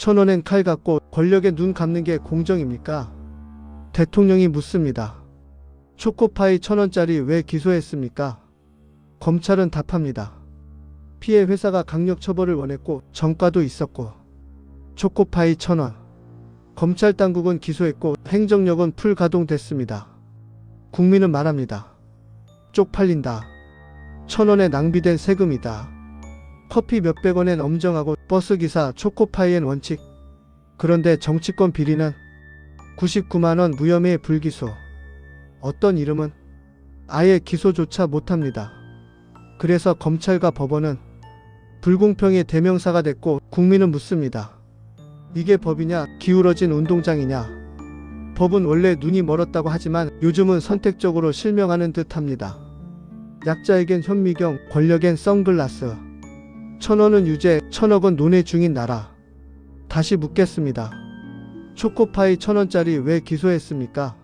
천원엔 칼 갖고 권력에 눈 감는 게 공정입니까? 대통령이 묻습니다. 초코파이 천원짜리 왜 기소했습니까? 검찰은 답합니다. 피해 회사가 강력 처벌을 원했고 정가도 있었고 초코파이 천원 검찰 당국은 기소했고 행정력은 풀 가동됐습니다. 국민은 말합니다. 쪽팔린다. 천원에 낭비된 세금이다. 커피 몇백 원엔 엄정하고 버스기사 초코파이엔 원칙. 그런데 정치권 비리는 99만원 무혐의 불기소. 어떤 이름은 아예 기소조차 못합니다. 그래서 검찰과 법원은 불공평의 대명사가 됐고 국민은 묻습니다. 이게 법이냐 기울어진 운동장이냐 법은 원래 눈이 멀었다고 하지만 요즘은 선택적으로 실명하는 듯 합니다. 약자에겐 현미경, 권력엔 선글라스. 천원은 유죄, 천억은 논의 중인 나라. 다시 묻겠습니다. 초코파이 천원짜리 왜 기소했습니까?